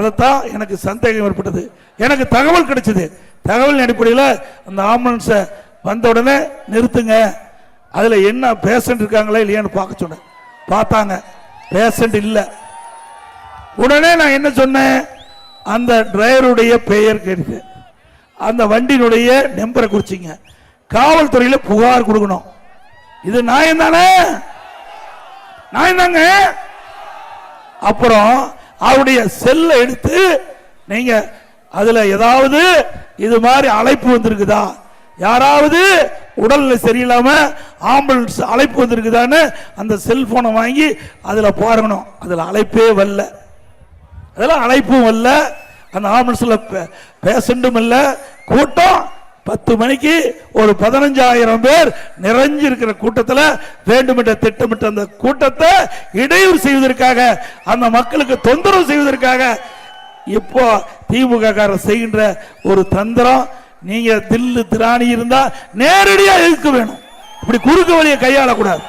அதைத்தான் எனக்கு சந்தேகம் ஏற்பட்டது. எனக்கு தகவல் கிடைச்சது. தகவல் அடிப்படையில் அந்த ஆம்புலன்ஸை வந்த உடனே நிறுத்துங்க. அதில் என்ன பேஷண்ட் இருக்காங்களா இல்லையான்னு பார்க்க சொன்னேன். பார்த்தாங்க. பேஷண்ட் இல்லை. உடனே நான் என்ன சொன்னேன்? அந்த டிரைவருடைய பெயர் கேட்டு அந்த வண்டியினுடைய நம்பரை குறிச்சிங்க. காவல்துறையில் புகார் கொடுக்கணும். இது நான் தானே நான் தாங்க அப்புறம் அவருடைய செல்லை எடுத்து நீங்க அதுல ஏதாவது இது மாதிரி அழைப்பு வந்திருக்குதா? யாராவது உடல்நிலை சரியில்லாம ஆம்புலன்ஸ் அழைப்பு வந்திருக்குதான்னு அந்த செல்போனை வாங்கி அதுல பாருங்கணும். அதுல அழைப்பே வரல. அதெல்லாம் அழைப்பும் வரல. அந்த ஆம்புலன்ஸ்ல பேஷண்ட்டும் இல்லை. கூட்டம் பத்து மணிக்கு ஒரு பதினஞ்சாயிரம் பேர் நிறைஞ்சிருக்கிற கூட்டத்தில் வேண்டுமென்ற திட்டமிட்ட அந்த கூட்டத்தை இடையூறு செய்வதற்காக அந்த மக்களுக்கு தொந்தரவு செய்வதற்காக இப்போ திமுக காரர் செய்கின்ற ஒரு தந்திரம் நீங்க தில்லு திராணி இருந்தா நேரடியாக எதிர்க்க வேணும். இப்படி குறுக்கு வழியை கையாளக்கூடாது.